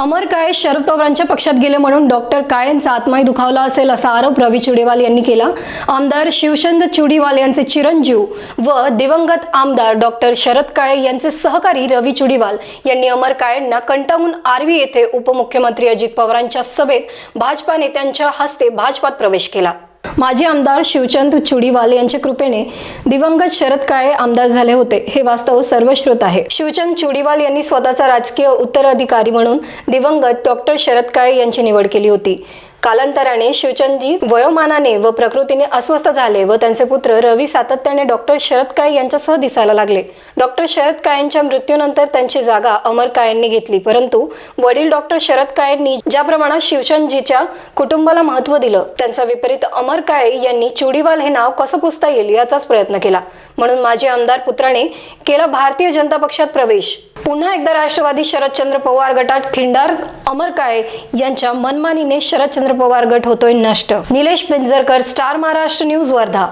अमर काळे शरद पवारांच्या पक्षात गेले म्हणून डॉक्टर काळेंचा आत्माही दुखावला असेल असा आरोप रवी चुडेवाल यांनी केला. आमदार शिवचंद चुडीवाल यांचे चिरंजीव व दिवंगत आमदार डॉक्टर शरद काळे यांचे सहकारी रवी चुडीवाल यांनी अमर काळेंना कंटाळून आर्वी येथे उपमुख्यमंत्री अजित पवारांच्या सभेत भाजपा नेत्यांच्या हस्ते भाजपात प्रवेश केला. माजी आमदार शिवचंद चुडीवाल यांच्या कृपेने दिवंगत शरद काळे आमदार झाले होते. हे वास्तव सर्वश्रुत आहे. शिवचंद चुडीवाल यांनी स्वतःचा राजकीय उत्तराधिकारी म्हणून दिवंगत डॉक्टर शरद काळे यांची निवड केली होती. कालांतराने शिवचंदजी वयोमानाने व प्रकृतीने अस्वस्थ झाले व त्यांचे पुत्र रवी सातत्याने डॉक्टर शरद काळे यांच्यासह दिसायला लागले. डॉक्टर शरद काळेंच्या मृत्यूनंतर त्यांची जागा अमर काळेंनी घेतली. परंतु वडील डॉक्टर शरद काळेंनी ज्या प्रमाणात शिवचंदजीच्या कुटुंबाला महत्त्व दिलं त्यांचा विपरीत अमर काळे यांनी चुडीवाल हे नाव कसं पुसता येईल याचाच प्रयत्न केला. म्हणून माजी आमदार पुत्राने केला भारतीय जनता पक्षात प्रवेश. पुन्हा एकदा राष्ट्रवादी शरदचंद्र पवार गटात खिंडार अमर काळे यांच्या मनमानीने शरदचंद्र पवार गट होतोय नष्ट. Nilesh Pinjarkar star Maharashtra news Wardha.